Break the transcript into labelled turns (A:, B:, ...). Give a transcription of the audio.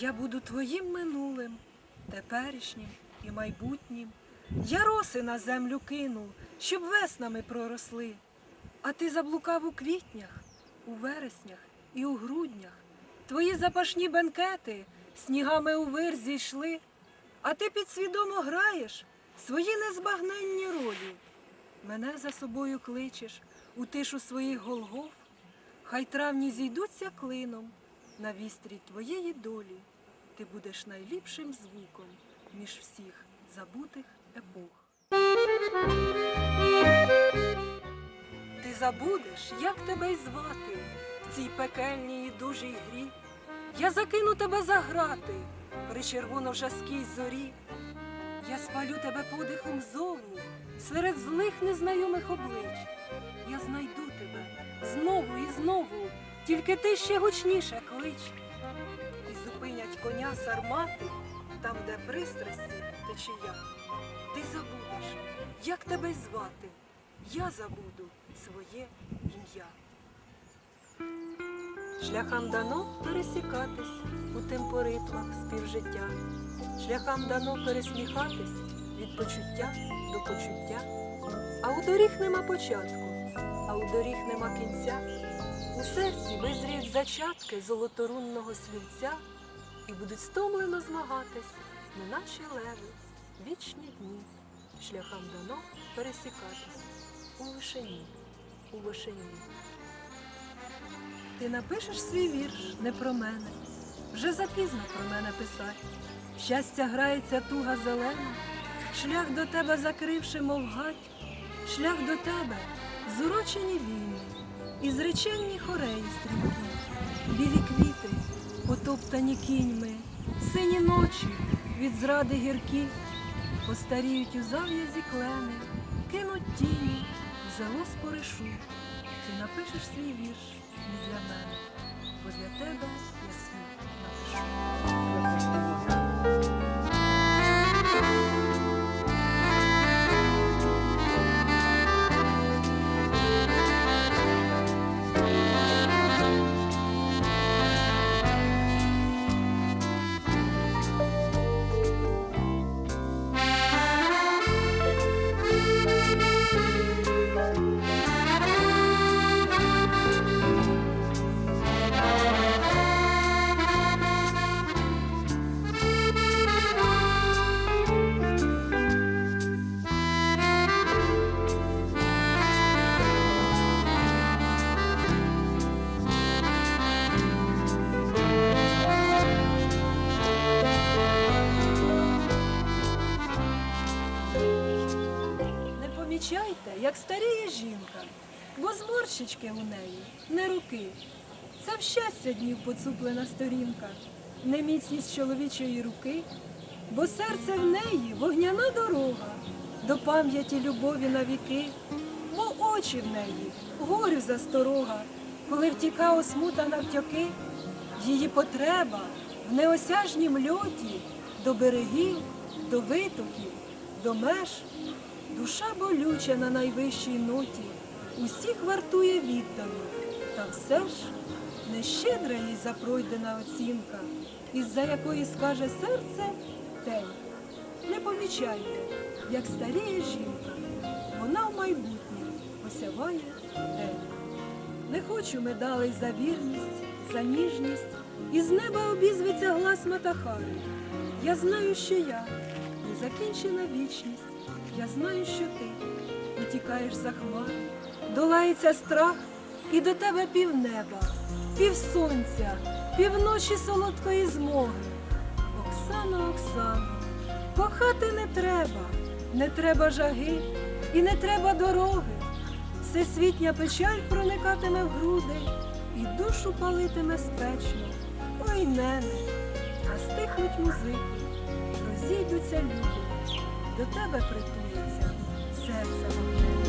A: Я буду твоїм минулим, теперішнім і майбутнім. Я роси на землю кину, щоб веснами проросли. А ти заблукав у квітнях, у вереснях і у груднях. Твої запашні бенкети снігами у вир зійшли, а ти підсвідомо граєш свої незбагненні ролі. Мене за собою кличеш у тишу своїх голгов, хай травні зійдуться клином на вістрі твоєї долі. Ти будеш найліпшим звуком між всіх забутих епох. Ти забудеш, як тебе й звати в цій пекельній і дужій грі. Я закину тебе за грати при червоно-жаскій зорі. Я спалю тебе подихом зову серед злих незнайомих облич. Я знайду тебе знову і знову, тільки ти ще гучніше клич. І зупинять коня сармати там, де пристрасті течія. Ти забудеш, як тебе звати. Я забуду своє ім'я. Шляхам дано пересікатись у темпоритмах співжиття. Шляхам дано пересміхатись від почуття до почуття. А у доріг нема початку, а у доріг нема кінця. У серці визріють зачатки золоторунного слівця і будуть стомлено змагатись, неначе леви, вічні дні. Шляхам дано пересікатись у вишині, у вишині. Ти напишеш свій вірш не про мене, вже запізно про мене писать. Щастя грається туга зелена, шлях до тебе закривши, мов гать, шлях до тебе зурочені війни, і зреченні хореї стрімкі, білі квіти, потоптані кіньми, сині ночі від зради гіркі, постаріють у зав'язі клени, кинуть тіні, зело споришу. Ти напишеш свій вірш не для мене, бо для тебе я свій напишу. Помічайте, як старіє жінка, бо зморщички у неї не руки. Це в щастя днів поцуплена сторінка, не міцність чоловічої руки, бо серце в неї вогняна дорога до пам'яті любові на віки, бо очі в неї горю засторога, коли втіка осмута навтьоки, її потреба в неосяжнім льоті до берегів, до витоків, до меж. Душа болюча на найвищій ноті, усіх вартує віддано, та все ж нещедра їй запройдена оцінка, із-за якої скаже серце тень. Не помічайте, як старіє жінка, вона в майбутнє осяває день. Не хочу медалей за вірність, за ніжність, із неба обізветься глас Матахари. Я знаю, що я незакінчена вічність. Я знаю, що ти утікаєш за хмар, долається страх, і до тебе півнеба, пів сонця, півночі солодкої змоги. Оксано, Оксано, кохати не треба, не треба жаги і не треба дороги. Всесвітня печаль проникатиме в груди і душу палитиме спечно. Ой, нене, а стихнуть музики, розійдуться люди, до тебе притується серце вогне.